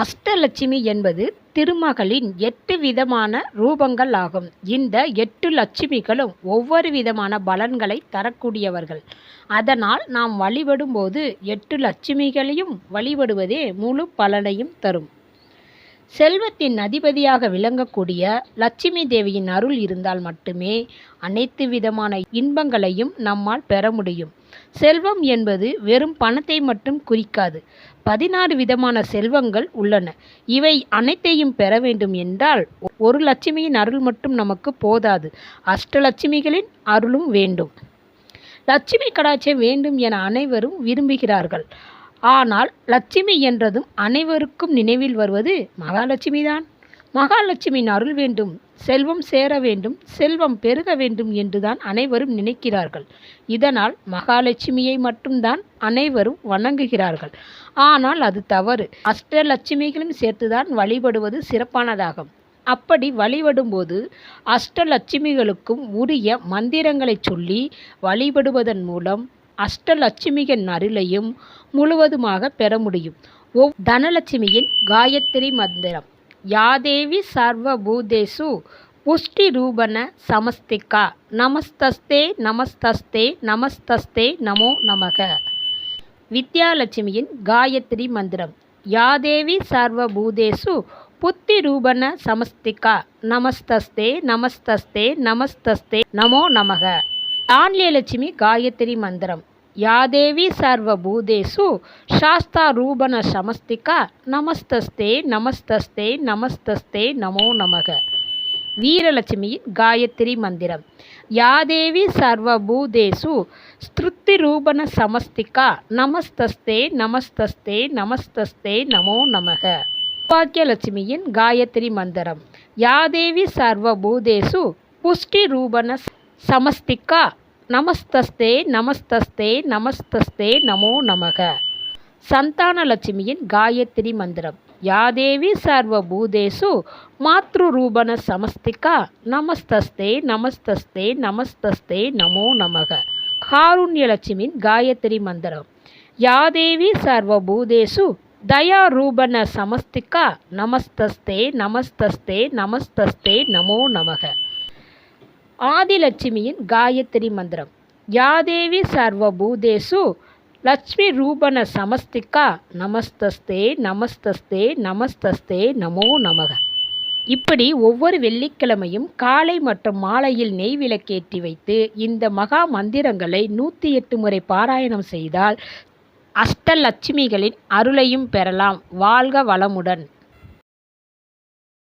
அஷ்டலட்சுமி என்பது திருமகளின் எட்டு விதமான ரூபங்கள் ஆகும். இந்த எட்டு லட்சுமிகளும் ஒவ்வொரு விதமான பலன்களை தரக்கூடியவர்கள். அதனால் நாம் வழிபடும்போது எட்டு லட்சுமிகளையும் வழிபடுவதே முழு பலனையும் தரும். செல்வத்தின் அதிபதியாக விளங்கக்கூடிய லட்சுமி தேவியின் அருள் இருந்தால் மட்டுமே அனைத்து விதமான இன்பங்களையும் நம்மால் பெற முடியும். செல்வம் என்பது வெறும் பணத்தை மட்டும் குறிக்காது பதினாறு விதமான செல்வங்கள் உள்ளன. இவை அனைத்தையும் பெற வேண்டும் என்றால் ஒரு லட்சுமியின் அருள் மட்டும் நமக்கு போதாது அஷ்டலட்சுமிகளின் அருளும் வேண்டும். லட்சுமி கடாட்சம் வேண்டும் என அனைவரும் விரும்புகிறார்கள். ஆனால் லட்சுமி என்றதும் அனைவருக்கும் நினைவில் வருவது மகாலட்சுமிதான். மகாலட்சுமியின் அருள் வேண்டும் செல்வம் சேர வேண்டும் செல்வம் பெருக வேண்டும் என்றுதான் அனைவரும் நினைக்கிறார்கள். இதனால் மகாலட்சுமியை மட்டும்தான் அனைவரும் வணங்குகிறார்கள். ஆனால் அது தவறு. அஷ்டலட்சுமிகளும் சேர்த்துதான் வழிபடுவது சிறப்பானதாகும். அப்படி வழிபடும்போது அஷ்டலட்சுமிகளுக்கும் உரிய மந்திரங்களை சொல்லி வழிபடுவதன் மூலம் அஷ்டலட்சுமியின் அருளையும் முழுவதுமாக பெற முடியும். ஒவ் தனலட்சுமியின் காயத்ரி மந்திரம். யாதேவி சர்வபூதேஷு புஷ்டி ரூபண சமஸ்திகா. நமஸ்தஸ்தே நமஸ்தஸ்தே நமஸ்தஸ்தே நமோ நமக. வித்யாலட்சுமியின் காயத்ரி மந்திரம். யாதேவி சர்வபூதேஷு புத்தி ரூபண சமஸ்திகா. நமஸ்தஸ்தே நமஸ்தஸ்தே நமஸ்தஸ்தே நமோ நமக. தான்யலட்சுமி காயத்ரி மந்திரம். யாதேவி சர்வபூதேஷு சாஸ்தா ரூபண சமஸ்திகா நமஸ்தஸ்தே நமஸ்தஸ்தே நமஸ்தஸ்தே நமோ நமக. வீரலட்சுமியின் காயத்ரி மந்திரம். யாதேவி சர்வபூதேஷு ஸ்திருத்தி ரூபண சமஸ்திகா நமஸ்தஸ்தே நமஸ்தஸ்தே நமஸ்தஸ்தே நமோ நமக. பாக்கியலட்சுமியின் காயத்ரி மந்திரம். யாதேவி சர்வபூதேஷு புஷ்டி ரூபண சமஸ்திக்கா நமஸ்தஸ்தே நமஸ்தஸ்தே நமஸ்தஸ்தே நமோ நமக. சந்தானலட்சுமியின் காயத்ரி மந்திரம். யாதேவி சர்வபூதேஷு மாத்ருரூபண சமஸ்திகா. நமஸ்தஸ்தே நமஸ்தஸ்தே நமஸ்தஸ்தே நமோ நமக. காருண்யலட்சுமியின் காயத்ரி மந்திரம். யாதேவி சர்வபூதேஷு தயாரூபண சமஸ்திகா. நமஸ்தஸ்தே நமஸ்தஸ்தே நமஸ்தஸ்தே நமோ நமக. ஆதிலட்சுமியின் காயத்ரி மந்திரம். யாதேவி சர்வபூதேஷு லட்சுமி ரூபண சமஸ்திகா நமஸ்தஸ்தே நமஸ்தஸ்தே நமஸ்தஸ்தே நமோ நமக. இப்படி ஒவ்வொரு வெள்ளிக்கிழமையும் காலை மற்றும் மாலையில் நெய் விளக்கேற்றி வைத்து இந்த மகா மந்திரங்களை நூற்றி எட்டு முறை பாராயணம் செய்தால் அஷ்டலட்சுமிகளின் அருளையும் பெறலாம். வாழ்க வளமுடன்.